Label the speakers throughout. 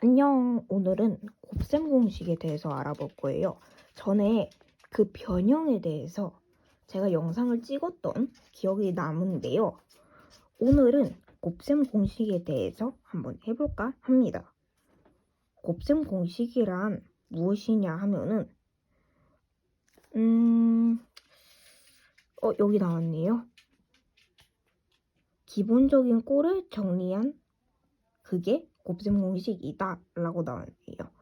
Speaker 1: 안녕. 오늘은 곱셈 공식에 대해서 알아볼 거예요. 전에 그 변형에 대해서 제가 영상을 찍었던 기억이 남은데요. 오늘은 곱셈 공식에 대해서 한번 해볼까 합니다. 곱셈 공식이란 무엇이냐 하면은 음, 어, 여기 나왔네요. 기본적인 꼴을 정리한 그게 곱셈 공식이다 라고 나왔네요.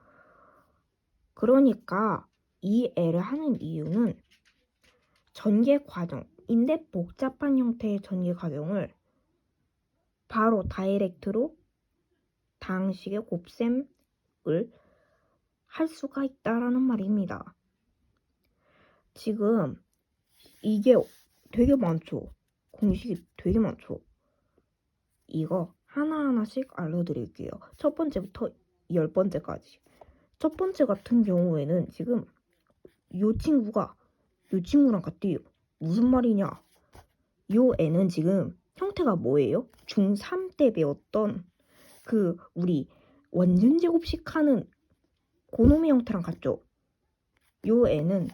Speaker 1: 그러니까 이 애를 하는 이유는 전개 과정인데 복잡한 형태의 전개 과정을 바로 다이렉트로 다항식의 곱셈을 할 수가 있다라는 말입니다. 지금 이게 되게 많죠. 공식이 되게 많죠. 이거 하나하나씩 알려드릴게요. 첫 번째부터 열 번째까지. 첫 번째 같은 경우에는 지금 요 친구가 요 친구랑 같대요. 무슨 말이냐? 요 애는 지금 형태가 뭐예요? 중3 때 배웠던 그 우리 원전 제곱식 하는 고놈의 형태랑 같죠? 요 애는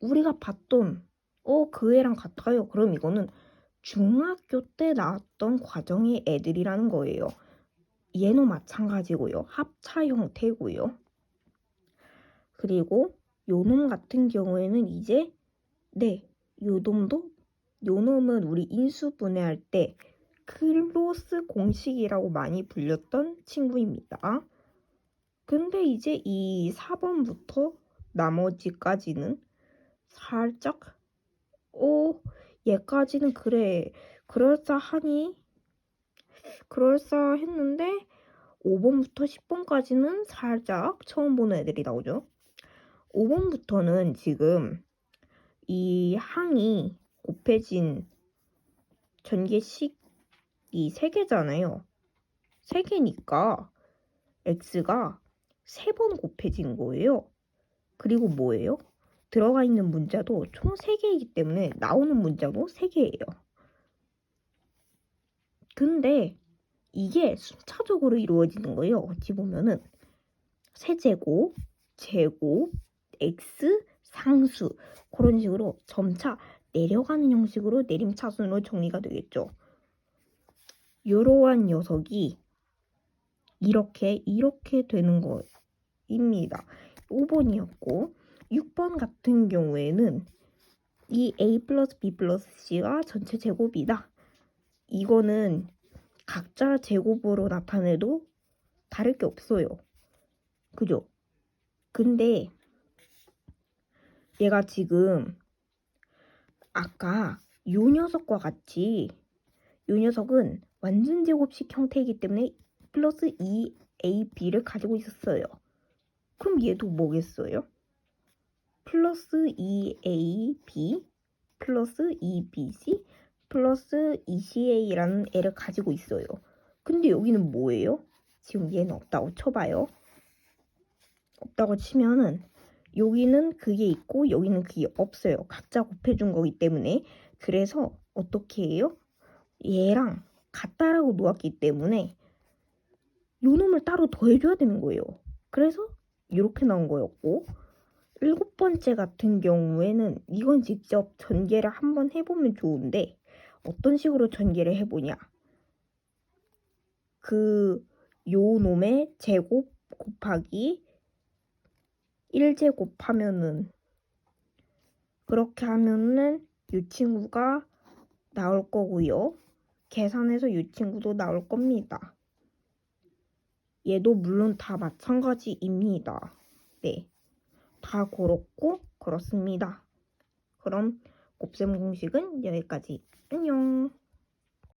Speaker 1: 우리가 봤던 어 그 애랑 같아요. 그럼 이거는 중학교 때 나왔던 과정의 애들이라는 거예요. 얘도 마찬가지고요. 합차 형태고요. 그리고 요놈 같은 경우에는 이제 네, 요놈도 요놈은 우리 인수 분해할 때 클로스 공식이라고 많이 불렸던 친구입니다. 근데 이제 이 4번부터 나머지까지는 살짝 오 얘까지는 그래 그럴싸하니 그럴싸했는데 5번부터 10번까지는 살짝 처음 보는 애들이 나오죠. 5번부터는 지금 이 항이 곱해진 전개식이 3개잖아요. 3개니까 x가 3번 곱해진 거예요. 그리고 뭐예요? 들어가 있는 문자도 총 3개이기 때문에 나오는 문자도 3개예요. 근데 이게 순차적으로 이루어지는 거예요. 어찌 보면은 세제곱, 제곱, x, 상수 그런 식으로 점차 내려가는 형식으로 내림차순으로 정리가 되겠죠. 이러한 녀석이 이렇게 이렇게 되는 거입니다. 5번이었고 6번 같은 경우에는 이 a 플러스 b 플러스 c가 전체 제곱이다. 이거는 각자 제곱으로 나타내도 다를 게 없어요. 그죠? 근데 얘가 지금 아까 요 녀석과 같이 요 녀석은 완전 제곱식 형태이기 때문에 플러스 2ab를 가지고 있었어요. 그럼 얘도 뭐겠어요? 플러스 2ab 플러스 2bc 플러스 2ca라는 애를 가지고 있어요. 근데 여기는 뭐예요? 지금 얘는 없다고 쳐봐요. 없다고 치면은 여기는 그게 있고 여기는 그게 없어요. 각자 곱해준 거기 때문에 그래서 어떻게 해요? 얘랑 같다라고 놓았기 때문에 요 놈을 따로 더해줘야 되는 거예요. 그래서 이렇게 나온 거였고 일곱 번째 같은 경우에는 이건 직접 전개를 한번 해보면 좋은데 어떤 식으로 전개를 해보냐 그 요 놈의 제곱 곱하기 1제곱 하면은 그렇게 하면은 이 친구가 나올 거고요. 계산해서 이 친구도 나올 겁니다. 얘도 물론 다 마찬가지입니다. 네. 다 그렇고 그렇습니다. 그럼 곱셈 공식은 여기까지. 안녕.